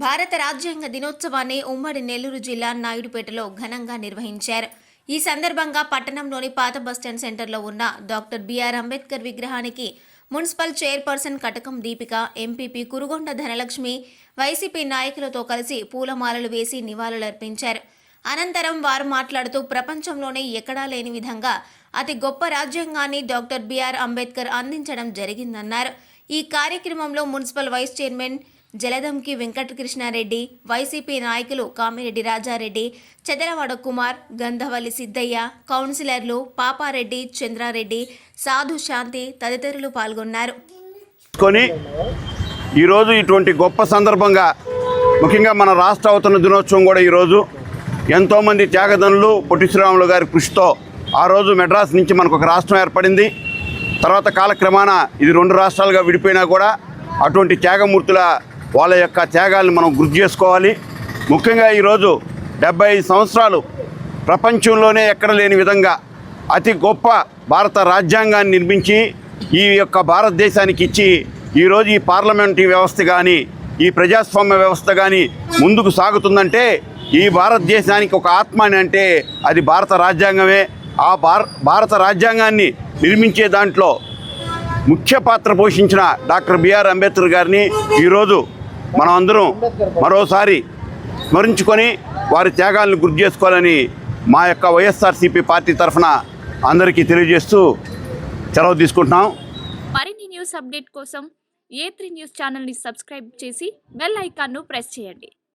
భారత రాజ్యాంగ దినోత్సవాన్ని ఉమ్మడి నెల్లూరు జిల్లా నాయుడుపేటలో ఘనంగా నిర్వహించారు. ఈ సందర్భంగా పట్టణంలోని పాత బస్టాండ్ సెంటర్లో ఉన్న డాక్టర్ బిఆర్ అంబేద్కర్ విగ్రహానికి municipal chairperson Katakam Deepika MPP Kurugonda Dhanalakshmi YCP నాయకులతో కలిసి పూలమాలలు వేసి నివాళులర్పించారు. అనంతరం వారు మాట్లాడుతూ ప్రపంచంలోనే ఎక్కడా లేని విధంగా అతి గొప్ప రాజ్యాంగాన్ని డాక్టర్ బిఆర్ అంబేద్కర్ అందించడం జరిగిందన్నారు. ఈ కార్యక్రమంలో municipal vice chairman Jaladanki Venkatakrishnareddy YCP నాయకులు కామిరెడ్డి రాజారెడ్డి చెదరవాడ కుమార్ గంధవల్లి సిద్ధయ్య కౌన్సిలర్లు పాపారెడ్డి చంద్రారెడ్డి సాధు శాంతి తదితరులు పాల్గొన్నారు. ఈరోజు ఇటువంటి గొప్ప సందర్భంగా ముఖ్యంగా మన రాష్ట్ర అవతరణ దినోత్సవం కూడా ఈరోజు ఎంతోమంది త్యాగదనులు పొట్టి శ్రీరాములు గారి కృషితో ఆ రోజు మెడ్రాస్ నుంచి మనకు ఒక రాష్ట్రం ఏర్పడింది. తర్వాత కాలక్రమాన ఇది రెండు రాష్ట్రాలుగా విడిపోయినా కూడా అటువంటి త్యాగమూర్తుల వాళ్ళ యొక్క త్యాగాలను మనం గుర్తు చేసుకోవాలి. ముఖ్యంగా ఈరోజు డెబ్బై ఐదు సంవత్సరాలు ప్రపంచంలోనే ఎక్కడ లేని విధంగా అతి గొప్ప భారత రాజ్యాంగాన్ని నిర్మించి ఈ యొక్క భారతదేశానికి ఇచ్చి ఈరోజు ఈ పార్లమెంటరీ వ్యవస్థ కానీ ఈ ప్రజాస్వామ్య వ్యవస్థ కానీ ముందుకు సాగుతుందంటే ఈ భారతదేశానికి ఒక ఆత్మ అని అంటే అది భారత రాజ్యాంగమే. ఆ భారత రాజ్యాంగాన్ని నిర్మించే దాంట్లో ముఖ్య పాత్ర పోషించిన డాక్టర్ బిఆర్ అంబేద్కర్ గారిని ఈరోజు మనం అందరం మరోసారి స్మరించుకొని వారి త్యాగాలను గుర్తు చేసుకోవాలని మా యొక్క వైఎస్ఆర్సీపీ పార్టీ తరఫున అందరికీ తెలియజేస్తూ సెలవు తీసుకుంటున్నాం. మరిన్ని న్యూస్ అప్డేట్ కోసం ఏ త్రీ న్యూస్ ఛానల్ని సబ్స్క్రైబ్ చేసి బెల్ ఐకాన్ను ప్రెస్ చేయండి.